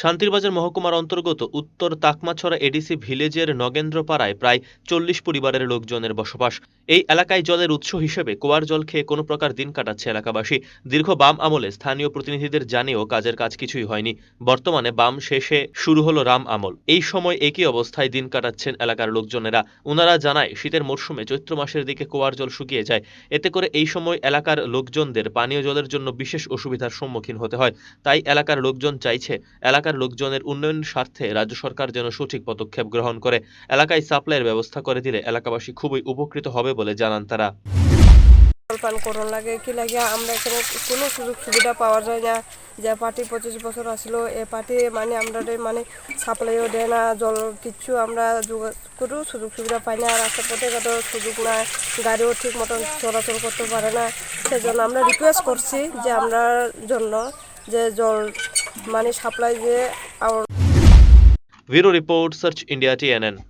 শান্তিরবাজার মহকুমার অন্তর্গত উত্তর তাকমাছড়া এডিসি ভিলেজের নগেন্দ্রপাড়ায় প্রায় চল্লিশ পরিবারের লোকজনের বসবাস। এই এলাকায় জলের উৎস হিসেবে কুয়ার জল খেয়ে কোনো প্রকার দিন কাটাচ্ছে এলাকাবাসী। দীর্ঘ বাম আমলে স্থানীয় প্রতিনিধিদের জানিয়েও কাজের কাজ কিছুই হয়নি। বর্তমানে বাম শেষে শুরু হলো রাম আমল। এই সময় একই অবস্থায় দিন কাটাচ্ছেন এলাকার লোকজনেরা। ওনারা জানায়, শীতের মরশুমে চৈত্র মাসের দিকে কুয়ার জল শুকিয়ে যায়। এতে করে এই সময় এলাকার লোকজনদের পানীয় জলের জন্য বিশেষ অসুবিধার সম্মুখীন হতে হয়। তাই এলাকার লোকজন চাইছে এলাকার লোকজনের উন্নয়ন স্বার্থে রাজ্য সরকার যেন সঠিক পদক্ষেপ গ্রহণ করে, এলাকায় সাপ্লাইয়ের ব্যবস্থা করে দিলে এলাকাবাসী খুবই উপকৃত হবে বলে জানান তারা। জলপান করন লাগে, কি লাগে, আমরা এখানে কোনো সুযোগ সুবিধা পাওয়া যায় না। যে পার্টি পঁচিশ বছর আসলো, এ পার্টি মানে আমরা মানে সাপ্লাইও দেয় না, জল কিচ্ছু আমরা কোনো সুযোগ সুবিধা পাই না আর রাস্তাপথে ঘাটে সুযোগ না, গাড়িও ঠিক মতন চলাচল করতে পারে না। সেজন্য আমরা রিকোয়েস্ট করছি যে আমরা জন্য যে জল money supply. Our Bureau Report Search India TNN.